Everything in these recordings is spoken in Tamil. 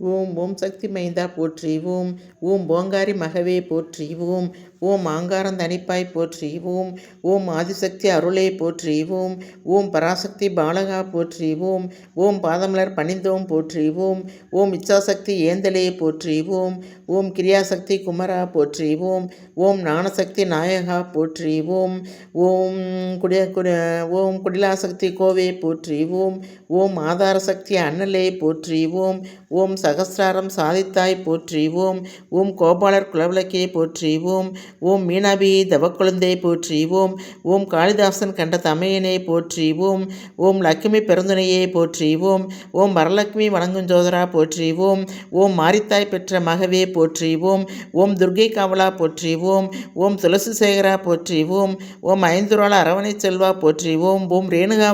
ஓம் ஓம் சக்தி மைந்தா போற்றி ஓம் ஓம் ஓங்காரி மகவே போற்றி ஓம் ஓம் ஆங்காரம் தனிப்பாய் போற்றி ஓம் ஓம் ஆதிசக்தி அருளே போற்றி ஓம் ஓம் பராசக்தி பாலகா போற்றி ஓம் ஓம் பாதமலர் பணிந்தோம் போற்றி ஓம் ஓம் இச்சாசக்தி ஏந்தலே போற்றி ஓம் ஓம் கிரியாசக்தி குமரா போற்றி ஓம் ஓம் ஞானசக்தி நாயகா போற்றி ஓம் ஓம் குடிய குடி ஓம் குடிலாசக்தி கோவே போற்றி ஓம் ஓம் ஆதார சக்தி அண்ணலே போற்றி ஓம் ஓம் சகசிராரம் சாதித்தாய் போற்றி ஓம் ஓம் கோபாலர் குலவிளக்கே போற்றி ஓம் ஓம் மீனாபி தவக்குழந்தை போற்றி ஓம் ஓம் காளிதாசன் கண்ட தமையனை போற்றி ஓம் ஓம் லக்ஷ்மி பெருந்துணையை போற்றி ஓம் ஓம் வரலட்சுமி வணங்கும் ஜோதரா போற்றி ஓம் ஓம் மாரித்தாய் பெற்ற மகவே போற்றி ஓம் ஓம் துர்கை காவலா போற்றி ஓம் ஓம் துளசி சேகரா போற்றிவோம் ஓம் ஓம் ஐந்துராள அரவணை செல்வா போற்றிவோம் ஓம் ஓம் ரேணுகா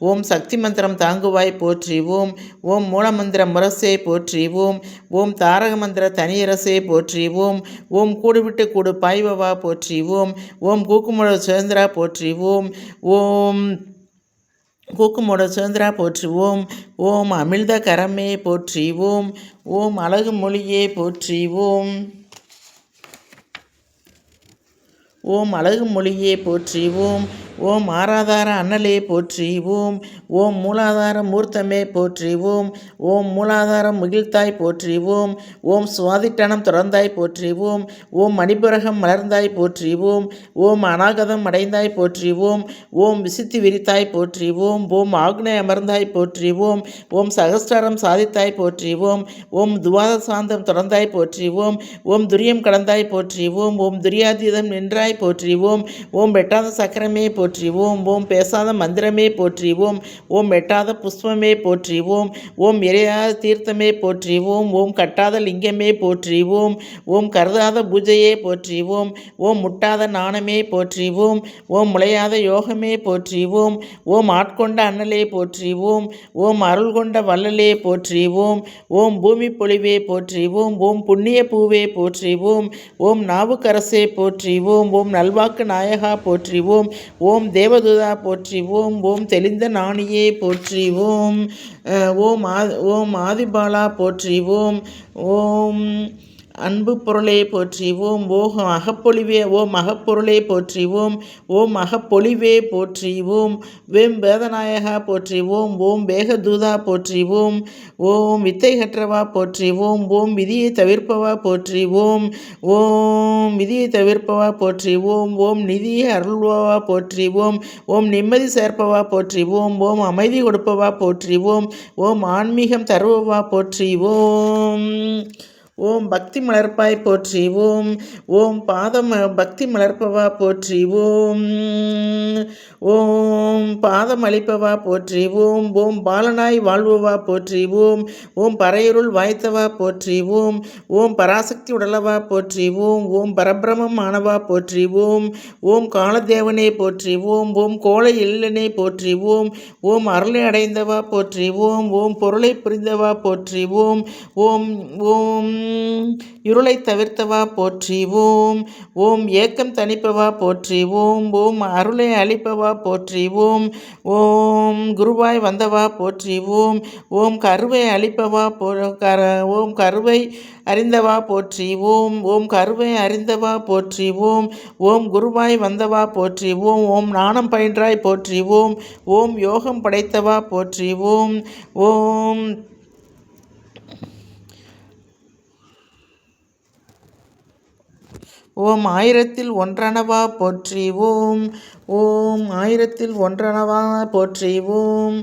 ஓம் சக்தி மந்திரம் தாங்குவாய் போற்றிவோம் ஓம் மூலமந்திர முரசே போற்றிவோம் ஓம் தாரக மந்திர தனியரசே போற்றிவோம் ஓம் கூடுவிட்டு கூடு பாய்வவா போற்றிவோம் ஓம் கூக்குமுழ சுதந்திரா போற்றிவோம் ஓம் கூக்குமோட சுதந்திரா போற்றுவோம் ஓம் அமிழ்த கரமே போற்றிவோம் ஓம் அழகு மொழியே போற்றிவோம் ஓம் அழகு மொழியே போற்றி ஓம் ஓம் ஆராதார அண்ணலே போற்றி ஓம் ஓம் மூலாதார மூர்த்தமே போற்றி ஓம் ஓம் மூலாதாரம் முகிழ்த்தாய் போற்றி ஓம் ஓம் சுவாதிட்டனம் திறந்தாய் போற்றி ஓம் ஓம் மணிபுரகம் மலர்ந்தாய் போற்றி ஓம் ஓம் அநாகதம் அடைந்தாய் போற்றி ஓம் ஓம் விசித்தி விரித்தாய் போற்றி ஓம் ஓம் ஆக்னே அமர்ந்தாய் போற்றி ஓம் ஓம் சகஸ்டாரம் சாதித்தாய் போற்றி ஓம் ஓம் துவாத சாந்தம் தொடர்ந்தாய் போற்றி ஓம் ஓம் துரியம் கடந்தாய் போற்றி ஓம் ஓம் துரியாதீதம் நின்றாய் போற்றி ஓம் ஓம் வெட்டாத சக்கரமே போற்றி போற்றி ஓம் ஓம் பேசாத மந்திரமே போற்றி ஓம் ஓம் வெட்டாத புஷ்பமே போற்றி ஓம் ஓம் எரியாத தீர்த்தமே போற்றி ஓம் ஓம் கட்டாத லிங்கமே போற்றி ஓம் ஓம் கருதாத பூஜையே போற்றி ஓம் ஓம் முட்டாத நாணமே போற்றி ஓம் ஓம் முளையாத யோகமே போற்றி ஓம் ஓம் ஆட்கொண்ட அண்ணலே போற்றி ஓம் ஓம் அருள் கொண்ட வள்ளலே போற்றி ஓம் ஓம் பூமி பொழிவே போற்றி ஓம் ஓம் புண்ணிய பூவே போற்றி ஓம் ஓம் நாவுக்கரசே போற்றி ஓம் ஓம் நல்வாக்கு நாயகா போற்றி ஓம் ஓம் ஓம் தேவதூதா போற்றி ஓம் ஓம் தெளிந்த நாணியே போற்றி ஓம் ஓம் ஆ ஓம் ஆதிபாலா போற்றி ஓம் ஓம் அன்பு பொருளே போற்றி ஓம் ஓம் அகப்பொழிவே ஓம் அகப்பொருளே போற்றி ஓம் ஓம் அகப்பொழிவே போற்றி ஓம் வேம் வேதநாயகா போற்றி ஓம் ஓம் வேகதூதா போற்றி ஓம் ஓம் போற்றிவோம் போற்றி ஓம் ஓம் விதியை தவிர்ப்பவா போற்றி ஓம் ஓம் விதியை தவிர்ப்பவா போற்றி ஓம் ஓம் நிதியை அருள்வவா போற்றி ஓம் ஓம் நிம்மதி சேர்ப்பவா போற்றி ஓம் ஓம் அமைதி கொடுப்பவா போற்றி ஓம் ஓம் ஆன்மீகம் தருவவா போற்றி ஓம் ஓம் பக்தி மலர்ப்பாய் போற்றி ஓம் ஓம் பாதம் பக்தி மலர்ப்பவா போற்றி ஓம் ஓம் பாதம் அளிப்பவா போற்றி ஓம் ஓம் பாலனாய் வாழ்வவா போற்றி ஓம் ஓம் பறையருள் வாய்த்தவா போற்றி ஓம் ஓம் பராசக்தி உடலவா போற்றி ஓம் ஓம் பரபிரமம் ஆனவா போற்றி ஓம் ஓம் காலதேவனே போற்றி ஓம் ஓம் கோலை இல்லனே போற்றி ஓம் ஓம் அருளை அடைந்தவா போற்றி ஓம் ஓம் பொருளை புரிந்தவா போற்றி ஓம் ஓம் ஓம் இருளை தவிர்த்தவா போற்றி ஓம் ஓம் ஏக்கம் தணிப்பவா போற்றி ஓம் ஓம் அருளை அளிப்பவா போற்றி ஓம் ஓம் குருவாய் வந்தவா போற்றி ஓம் ஓம் கருவை அளிப்பவா போ கர ஓம் கருவை அறிந்தவா போற்றி ஓம் ஓம் கருவை அறிந்தவா போற்றி ஓம் ஓம் குருவாய் வந்தவா போற்றி ஓம் ஓம் நாணம் பயின்றாய் போற்றி ஓம் ஓம் யோகம் படைத்தவா போற்றி ஓம் ஓம் ஓம் ஆயிரத்தில் ஒன்றனவா போற்றி ஓம் ஓம் ஆயிரத்தில் ஒன்றனவா போற்றிவோம்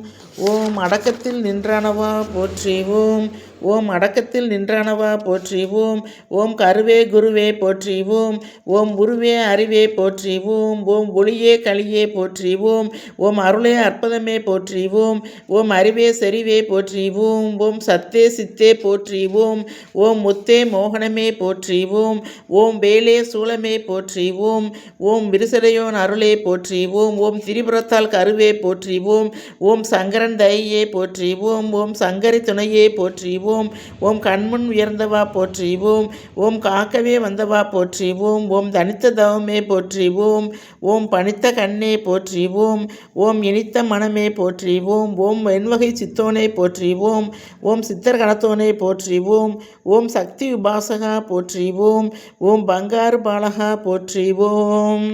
ஓம் அடக்கத்தில் நின்றனவா போற்றிவோம் ஓம் அடக்கத்தில் நின்றனவா போற்றிவோம் ஓம் கருவே குருவே போற்றிவோம் ஓம் உருவே அறிவே போற்றிவோம் ஓம் ஒளியே களியே போற்றிவோம் ஓம் அருளே அற்புதமே போற்றிவோம் ஓம் அறிவே செறிவே போற்றிவோம் ஓம் சத்தே சித்தே போற்றிவோம் ஓம் முத்தே மோகனமே போற்றிவோம் ஓம் வேலே சூளமே போற்றிவோம் ஓம் ஓம் விரிசடையோன் அருளே போற்றி போற்றி ஓம் ஓம் திரிபுரத்தால் கருவே போற்றி ஓம் ஓம் சங்கரன் தயையே போற்றி ஓம் ஓம் சங்கரி துணையே போற்றி ஓம் ஓம் கண்முன் உயர்ந்தவா போற்றி ஓம் ஓம் காக்கவே வந்தவா போற்றி ஓம் ஓம் தனித்த தவமே போற்றி ஓம் ஓம் பனித்த கண்ணே போற்றி ஓம் ஓம் இனித்த மனமே போற்றி ஓம் ஓம் வெண்வகை சித்தோனே போற்றி ஓம் ஓம் சித்தர் கணத்தோனே போற்றி ஓம் ஓம் சக்தி உபாசகா போற்றி ஓம் ஓம் பங்காரு பாலகா போற்றி ஓம்